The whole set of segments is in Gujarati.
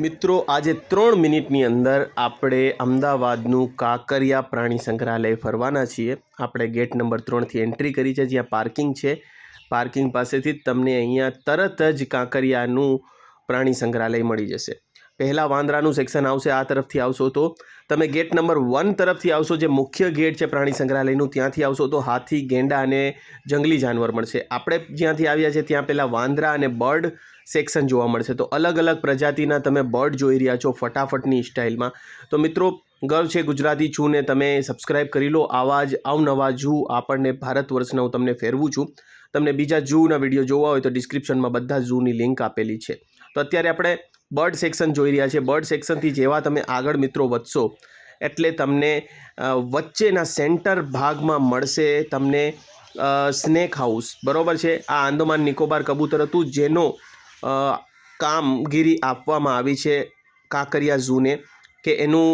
મિત્રો, આજે ત્રણ મિનિટની અંદર આપણે અમદાવાદનું કાંકરિયા પ્રાણી સંગ્રહાલય ફરવાના છીએ. આપણે ગેટ નંબર ત્રણથી એન્ટ્રી કરી છે, જ્યાં પાર્કિંગ છે. પાર્કિંગ પાસેથી જ તમને અહીંયા તરત જ કાંકરિયાનું પ્રાણી સંગ્રહાલય મળી જશે. પહેલાં વાંદરાનું સેક્શન આવશે, આ તરફથી આવશો તો. તમે ગેટ નંબર વન તરફથી આવશો, જે મુખ્ય ગેટ છે પ્રાણી સંગ્રહાલયનું, ત્યાંથી આવશો તો હાથી, ગેંડા અને જંગલી જાનવર મળશે. આપણે જ્યાંથી આવ્યા છે, ત્યાં પહેલાં વાંદરા અને બર્ડ સેક્શન જોવા મળશે. તો અલગ અલગ પ્રજાતિના તમે બર્ડ જોઈ રહ્યા છો ફટાફટની સ્ટાઇલમાં. તો મિત્રો, ગર્વ છે ગુજરાતી છું ને તમે સબસ્ક્રાઇબ કરી લો. આવા જ અવનવા જૂ આપણને ભારત વર્ષના હું તમને ફેરવું છું. તમને બીજા જૂના વીડિયો જોવા હોય તો ડિસ્ક્રિપ્શનમાં બધા જૂની લિંક આપેલી છે. તો અત્યારે આપણે બર્ડ સેક્શન જોઈ રહ્યા છીએ. બર્ડ સેક્શનથી જેવા તમે આગળ મિત્રો વધશો, એટલે તમને વચ્ચેના સેન્ટર ભાગમાં મળશે તમને સ્નેક હાઉસ. બરાબર છે? આ આંદમાન નિકોબાર કબૂતર હતું, જેનો કામગીરી આપવામાં આવી છે કાંકરિયા ઝૂને. કે એનું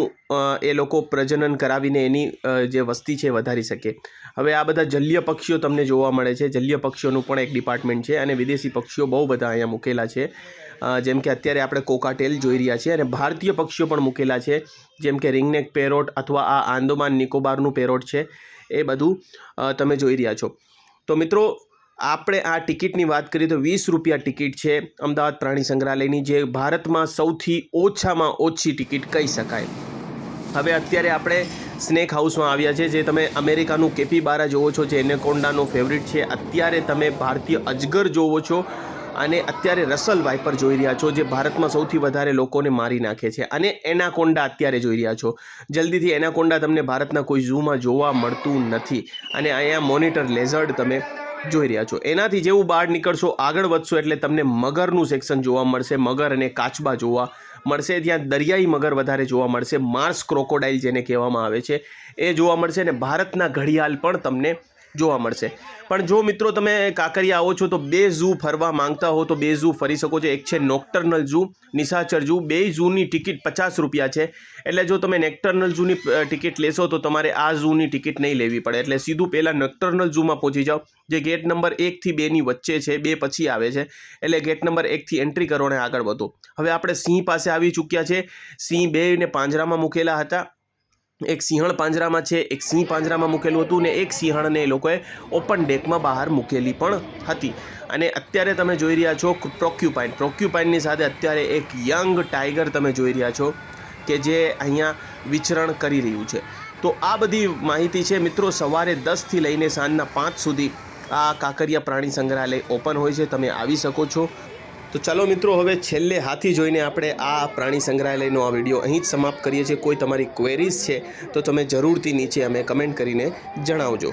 એ લોકો પ્રજનન કરાવીને એની જે વસ્તી છે એ વધારી શકે. હવે આ બધા જલીય પક્ષીઓ તમને જોવા મળે છે. જલીય પક્ષીઓનું પણ એક ડિપાર્ટમેન્ટ છે અને વિદેશી પક્ષીઓ બહુ બધા અહીંયા મૂકેલા છે. જેમ કે અત્યારે આપણે કોકાટેલ જોઈ રહ્યા છીએ અને ભારતીય પક્ષીઓ પણ મૂકેલા છે. જેમ કે રિંગનેક પેરોટ અથવા આ આંદોમાન નિકોબારનું પેરોટ છે. એ બધું તમે જોઈ રહ્યા છો. તો મિત્રો આપણે આ ટિકિટની વાત કરીએ તો વીસ રૂપિયા ટિકિટ છે અમદાવાદ પ્રાણી સંગ્રહાલયની, જે ભારતમાં સૌથી ઓછામાં ઓછી ટિકિટ કહી શકાય. હવે અત્યારે આપણે સ્નેક હાઉસમાં આવ્યા છે, જે તમે અમેરિકાનું કેપી બારા જોવો છો, જે એનેકોન્ડાનો ફેવરિટ છે. અત્યારે તમે ભારતીય અજગર જોવો છો અને અત્યારે રસલ વાઇપર જોઈ રહ્યા છો, જે ભારતમાં સૌથી વધારે લોકોને મારી નાખે છે. અને એનાકોન્ડા અત્યારે જોઈ રહ્યા છો. જલ્દીથી એનાકોન્ડા તમને ભારતના કોઈ ઝૂમાં જોવા મળતું નથી. અને અહીંયા મોનિટર લેઝર્ડ તમે જોઈ રહ્યા છો. એનાથી જેવું બહાર નીકળશો, આગળ વધશો એટલે તમને મગરનું સેક્શન જોવા મળશે. મગર અને કાચબા જોવા મળશે. ત્યાં દરિયાઈ મગર વધારે જોવા મળશે. માર્સ ક્રોકોડાઇલ જેને કહેવામાં આવે છે, એ જોવા મળશે. અને ભારતના ઘડિયાળ પણ તમને જોવા મળશે. પણ જો મિત્રો તમે કાંકરિયા આવો છો તો બે ઝૂ ફરવા માંગતા હો તો બે ઝૂ ફરી શકો છો. એક છે નોક્ટર્નલ ઝૂ નિશાચર ઝૂ બે ઝૂની ટિકિટ પચાસ રૂપિયા છે. એટલે જો તમે નેક્ટર્નલ ઝૂની ટિકિટ લેશો તો તમારે આ ઝૂની ટિકિટ નહીં લેવી પડે. એટલે સીધું પહેલાં નોક્ટર્નલ ઝૂમાં પહોંચી જાઓ. જે ગેટ નંબર એકથી બેની વચ્ચે છે. બે પછી આવે છે. એટલે ગેટ નંબર એકથી એન્ટ્રી કરો અને આગળ વધો. હવે આપણે સિંહ પાસે આવી ચૂક્યા છે. સિંહ બેને પાંજરામાં મૂકેલા હતા. એક સિંહણ પાંજરામાં છે, એક સિંહ પાંજરામાં મૂકેલું હતું ને એક સિંહણને એ લોકોએ ઓપન ડેકમાં બહાર મૂકેલી પણ હતી. અને અત્યારે તમે જોઈ રહ્યા છો પ્રોક્યુપાઇન પ્રોક્યુપાઇનની સાથે અત્યારે એક યંગ ટાઈગર તમે જોઈ રહ્યા છો કે જે અહીંયા વિચરણ કરી રહ્યું છે. તો આ બધી માહિતી છે મિત્રો સવારે દસથી લઈને સાંજના પાંચ સુધી આ કાંકરિયા પ્રાણી સંગ્રહાલય ઓપન હોય છે. તમે આવી શકો છો. તો ચાલો મિત્રો, હવે છેલ્લે હાથી જોઈને આપણે આ પ્રાણી સંગ્રહાલયનો આ વીડિયો અહીં જ સમાપ્ત કરીએ છીએ. કોઈ તમારી ક્વેરીઝ છે તો તમે જરૂરથી નીચે અમે કમેન્ટ કરીને જણાવજો.